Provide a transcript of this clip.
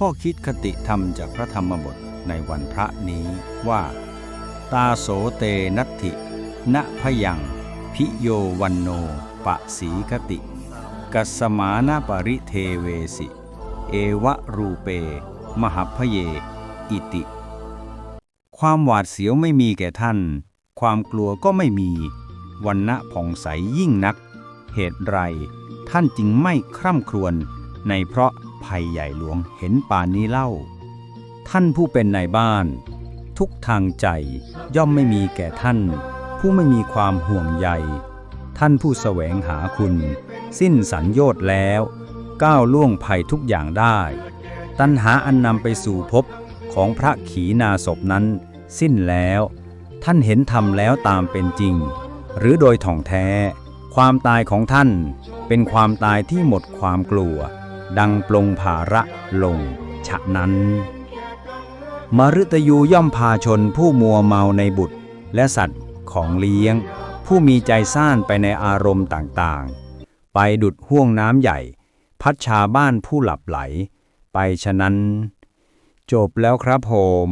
ข้อคิดคติธรรมจากพระธรรมบทในวันพระนี้ว่า ตาโสเตนัตถิณพยัง พิโยวันโน ปะสีคติ กัสมานาปริเทเวสิ เอวะรูเป มหัพพเย อิติ ความหวาดเสียวไม่มีแก่ท่าน ความกลัวก็ไม่มีวันณะผ่องใสยิ่งนัก เหตุไร ท่านจึงไม่คร่ำครวญในเพราะ ภัยใหญ่หลวงเห็นป่านนี้เล่า ท่านผู้เป็นนายบ้าน ทุกทางใจย่อมไม่มีแก่ท่าน ผู้ไม่มีความห่วงใยท่านผู้แสวงหาคุณ สิ้นสัญโยชน์แล้ว ก้าวล่วงภัยทุกอย่างได้ ตัณหาอันนำไปสู่ภพของพระขีณาสพนั้น สิ้นแล้ว ท่านเห็นธรรมแล้วตามเป็นจริง หรือโดยถ่องแท้ ความตายของท่านเป็นความตายที่หมดความกลัว ดังปลงภาระลง ฉะนั้น มฤตยูย่อมพาชนผู้มัวเมาในบุตร และสัตว์ของเลี้ยง ผู้มีใจซ่านไปในอารมณ์ต่างๆ ไปดุดห่วงน้ำใหญ่ พัดชาบ้านผู้หลับไหล ไปฉะนั้น จบแล้วครับผม